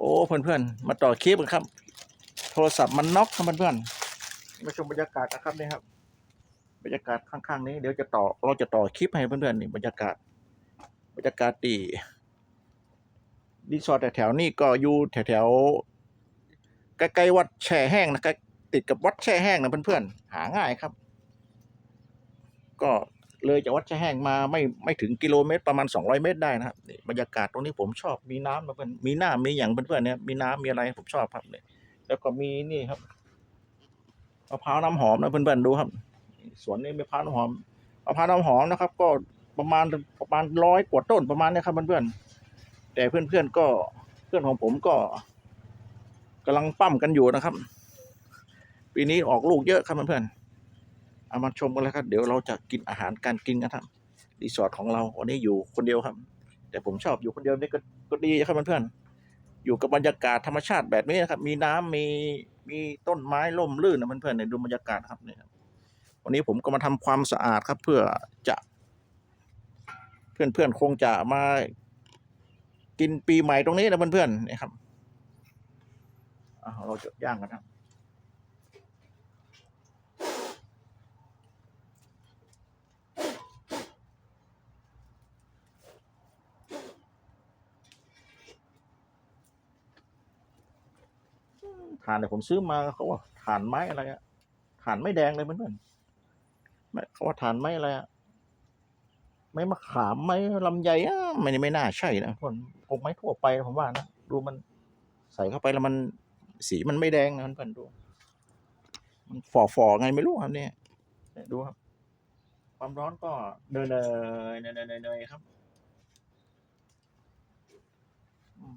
โอ้เพื่อนๆมาต่อคลิปกันครับ โทรศัพท์มันน็อกครับเพื่อนๆมาชมบรรยากาศนะครับนี่ครับ บรรยากาศข้างๆนี้เดี๋ยวจะต่อเราจะต่อคลิปให้เพื่อนๆนี่บรรยากาศ บรรยากาศดีรีสอร์ทแถวๆนี้ก็อยู่แถวๆใกล้ๆวัดแช่แห้งนะใกล้ติดกับวัดแช่แห้งนะเพื่อนๆหาง่ายครับ ก็ เลยจากวัดช่แห้งมาไม่ไม่ถึงกิโลเมตรประมาณ 200 เมตรได้นะครับนี่บรรยากาศตรงนี้ผมชอบมีน้ำนะเพื่อนมีหน้ำมีอย่างเพื่อนๆเนี่ยมีน้ำมีอะไรผมชอบครับเนี่ยแล้วก็มีนี่ครับมะพร้าวน้ำหอมนะเพื่อนๆดูครับสวนนี้มะพร้าวน้ำหอมมะพร้าวน้ำหอมนะครับ ก็ประมาณประมาณร้อยกว่าต้นประมาณนี้ครับเพื่อนๆแต่เพื่อนๆก็เพื่อนของผมก็กำลังปั้มกันอยู่นะครับ ปีนี้ออกลูกเยอะครับเพื่อนๆ เอามาชมกันเลยครับ เดี๋ยวเราจะกินอาหารการกินกันครับรีสอร์ทของเราวันนี้อยู่คนเดียวครับ แต่ผมชอบอยู่คนเดียวนี่ก็ก็ดีครับเพื่อนๆอยู่กับบรรยากาศธรรมชาติแบบนี้นะครับ มีน้ำมีมีต้นไม้ร่มรื่นนะเพื่อนๆเนี่ยดูบรรยากาศครับเนี่ยวันนี้ผมก็มาทำความสะอาดครับ เพื่อจะ เพื่อนๆคงจะมากินปีใหม่ตรงนี้นะเพื่อนๆนี่ครับเราจะย่างกันครับ ถ่านเนี่ยผมซื้อมาเขาว่าถ่านไม้อะไรอะถ่านไม่แดงเลยเพื่อนๆเขาว่าถ่านไม้อะไรอะไม้มะขามไม้ลำไยอะไม่ไม่น่าใช่นะคนคงไม้ทั่วไปผมว่านะดูมันใส่เข้าไปแล้วมันสีมันไม่แดงนะเพื่อนๆดู มันฝ่อๆไงไม่รู้ครับเนี่ยดูครับ ความร้อนก็เนยเนยเนยเนยเนยๆครับ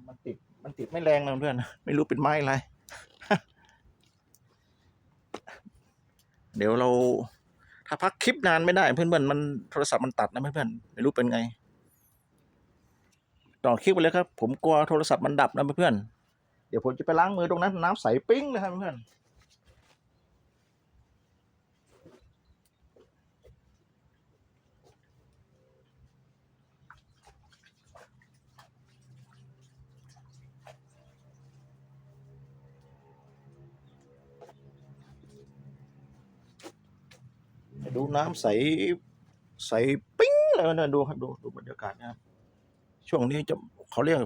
มันติดมันติดไม่แรงนะเพื่อนไม่รู้เป็นไม้อะไร เดี๋ยวเราถ้าพักคลิปนานไม่ได้เพื่อนๆมันโทรศัพท์มันตัดนะเพื่อนๆไม่รู้เป็นไง ต่อคลิปไปเลยครับ ผมกลัวโทรศัพท์มันดับนะเพื่อนๆเดี๋ยวผมจะไปล้างมือตรงนั้นน้ำใสปิ้งเลยครับเพื่อน ดูน้ำใสใสปิ้งเลยนะดูครับดูดูบรรยากาศนะครับช่วงนี้จะเขาเรียก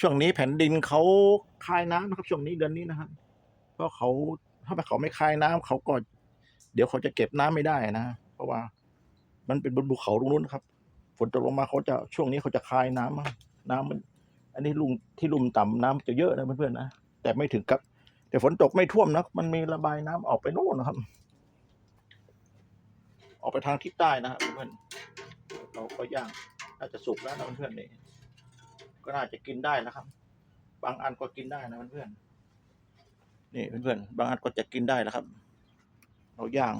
ช่วงนี้แผ่นดินเขาคายน้ำนะครับ ช่วงนี้เดือนนี้นะครับเพราะเขาถ้าเขาไม่คายน้ำเขาก็เดี๋ยวเขาจะเก็บน้ำไม่ได้นะเพราะว่า มันเป็นบนภูเขาตรงนู้นครับฝนตกลงมาเขาจะช่วงนี้เขาจะคายน้ำมาน้ำมัน อันนี้ลุมที่ลุ่มต่ำน้ำจะเยอะนะเพื่อนๆนะแต่ไม่ถึงกับ แต่ฝนตกไม่ท่วมนะมันมีระบายน้ำออกไปโน่นนะครับ ออกไปทางทิศใต้นะครับเพื่อนเราก็ย่างน่าจะสุกแล้วนะเพื่อนนี่ก็น่าจะกินได้นะครับ บางอันก็กินได้นะเพื่อนนี่เพื่อนๆบางอันก็จะกินได้แล้วครับ เราย่าง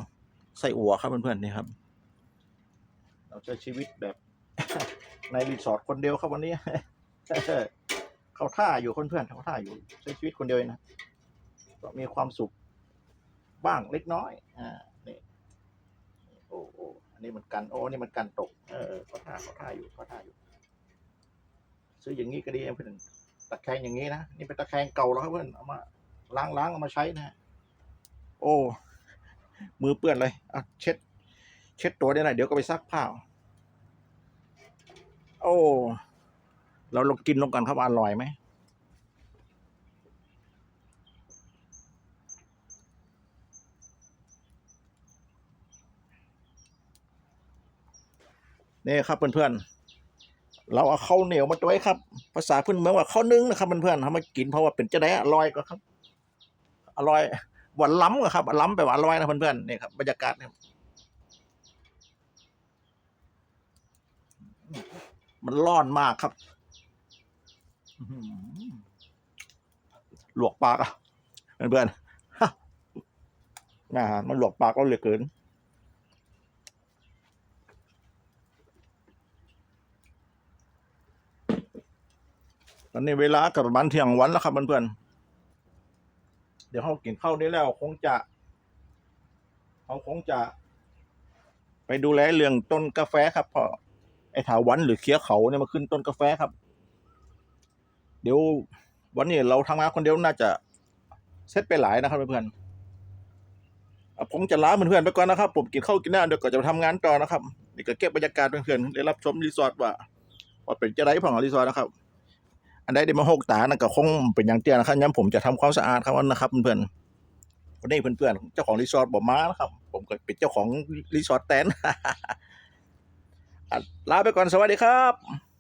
ไส้อั่วครับเพื่อนๆนี่ครับ เราใช้ชีวิตแบบ ในรีสอร์ทคนเดียวครับวันนี้เขาท่าอยู่เพื่อนๆเขาท่าอยู่ใช้ชีวิตคนเดียวนะก็มีความสุขบ้างเล็กน้อย อ่า นนี้มันกันโอ้นี่มันกันตก เออเขาท่าเขาท่าอยู่เขาท่าอยู่ ซื้ออย่างนี้ก็ดีเพื่อนตะแคงอย่างนี้นะนี่เป็นตะแคงเก่าแล้วครับเพื่อนเอามาล้างล้างเอามาใช้นะฮะโอ้มือเปื้อนเลยอะเช็ด เช็ดตัวได้หน่อยเดี๋ยวก็ไปซักผ้าโอ้ เราลองกินลงกันครับอร่อยไหม นี่ครับเพื่อนๆเราเอาข้าวเหนียวมาด้วยครับ ภาษาพื้นเมืองว่าข้าวนึ่งนะครับเพื่อนๆทำมากินเพราะว่าเป็นจะได้อร่อยก็ครับ อร่อยหวานล้ำอะครับล้ำแบบว่าอร่อยนะเพื่อนๆนี่ครับบรรยากาศนี่มันร้อนมากครับหลวกปากอะเพื่อนๆฮะอาหารมันหลวกปากเราเหลือเกิน ตอนนี้เวลากับประมาณเที่ยงวันแล้วครับเพื่อนๆเดี๋ยวเขากินข้าวนี้แล้ว คงจะเขาคงจะ ไปดูแลเรื่องต้นกาแฟครับเพราะไอ้ถาวันหรือเคี้ยวเขาเนี่ยมาขึ้นต้นกาแฟครับ เดี๋ยววันนี้เราทำงานคนเดียวน่าจะเซตไปหลายนะครับเพื่อนๆผมจะลาเพื่อนๆไปก่อนนะครับ ผมกินข้าวกินน้ำเดี๋ยวก็จะไปทำงานต่อนะครับนี่ก็เก็บบรรยากาศเพื่อนๆได้รับชมรีสอร์ทว่าว่าเป็นจะไรผ่องรีสอร์ทนะครับ อันใดได้มาหกตานั่นก็คงเป็นอย่างเตี้ยนะครับย้ำผมจะทำความสะอาดครับนะครับเพื่อนๆวันนี้เพื่อนๆเจ้าของรีสอร์ทบอกมานะครับ ผมก็เป็นเจ้าของรีสอร์ทแตนลาไปก่อนสวัสดีครับ